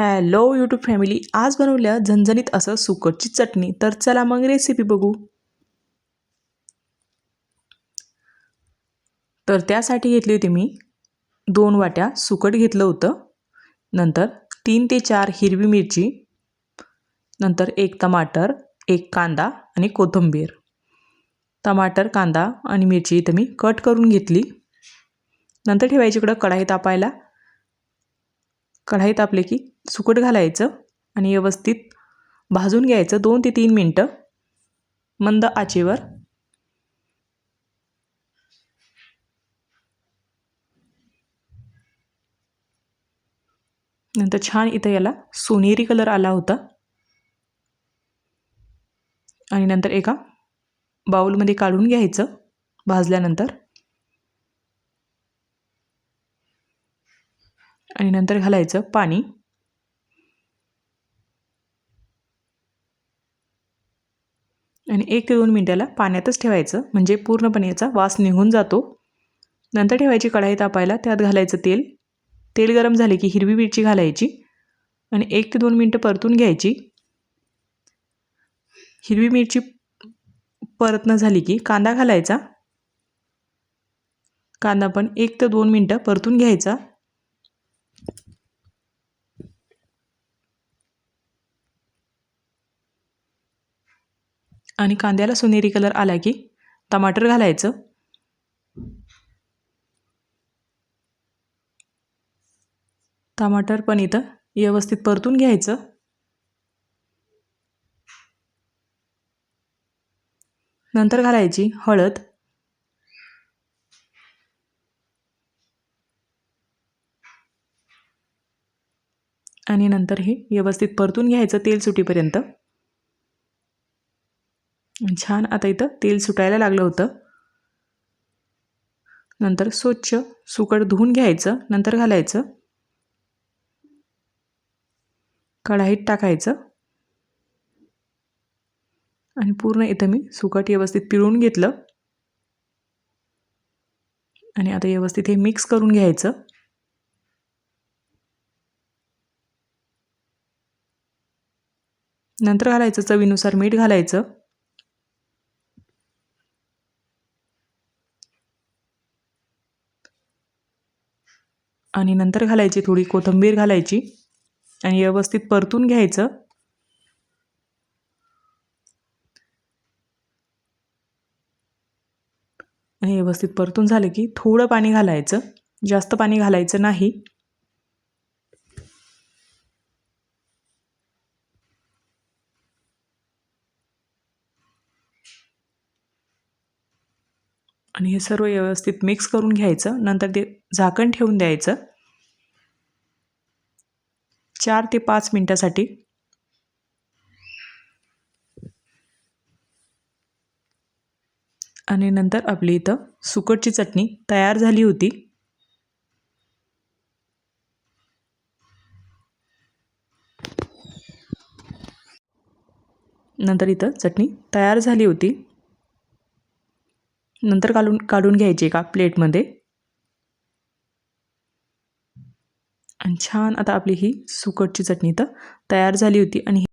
Hello YouTube family आज बनवल्या झणझणीत असं सुकटची चटणी. तर चला मग रेसिपी बघू. तर त्यासाठी घेतली होती मी दोन वाट्या सुकट घेतलं होतं. नंतर तीन ते चार हिरवी मिरची. नंतर एक टमाटर एक कांदा आणि कोथिंबीर. टमाटर कांदा आणि मिरची इथं मी कट करून घेतली. नंतर ठेवायची इकडं कढाई तापायला. कढाई तापले की सुकट घालायचं आणि व्यवस्थित भाजून घ्यायचं दोन ते तीन मिनटं मंद आचेवर. नंतर छान इथं याला सोनेरी कलर आला होता. आणि नंतर एका बाऊलमध्ये काढून घ्यायचं भाजल्यानंतर. आणि नंतर घालायचं पाणी. आणि एक ते दोन मिनटाला पाण्यातच ठेवायचं. म्हणजे पूर्णपणे याचा वास निघून जातो. नंतर ठेवायची कढाई तापायला त्यात घालायचं तेल. तेल गरम झाले की हिरवी मिरची घालायची आणि एक ते दोन मिनटं परतून घ्यायची. हिरवी मिरची परतणं झाली की कांदा घालायचा. कांदा पण एक ते दोन मिनटं परतून घ्यायचा. आणि कांद्याला सोनेरी कलर आला की टमाटर घालायचं. टमाटर पण इथं व्यवस्थित परतून घ्यायचं. नंतर घालायची हळद. आणि नंतर हे व्यवस्थित परतून घ्यायचं तेल सुटीपर्यंत. छान. आता इथं तेल सुटायला लागलं होतं. नंतर स्वच्छ सुकट धुवून घ्यायचं नंतर घालायचं. कढाईत टाकायचं. आणि पूर्ण इथं मी सुकट व्यवस्थित पिळून घेतलं. आणि आता व्यवस्थित हे मिक्स करून घ्यायचं. नंतर घालायचं चवीनुसार मीठ घालायचं. आणि नंतर घालायची थोडी कोथिंबीर घालायची आणि व्यवस्थित परतून घ्यायचं. आणि व्यवस्थित परतून झालं की थोडं पाणी घालायचं. जास्त पाणी घालायचं नाही. आणि हे सर्व व्यवस्थित मिक्स करून घ्यायचं. नंतर ते झाकण ठेवून द्यायचं. चार ते पाच मिनटासाठी. आणि नंतर आपली इथं सुकटची चटणी तयार झाली होती. नंतर इथं चटणी तयार झाली होती. नंतर काढून काढून घ्यायची एका प्लेटमध्ये. आणि छान आता आपली ही सुकटची चटणी तर तयार झाली होती आणि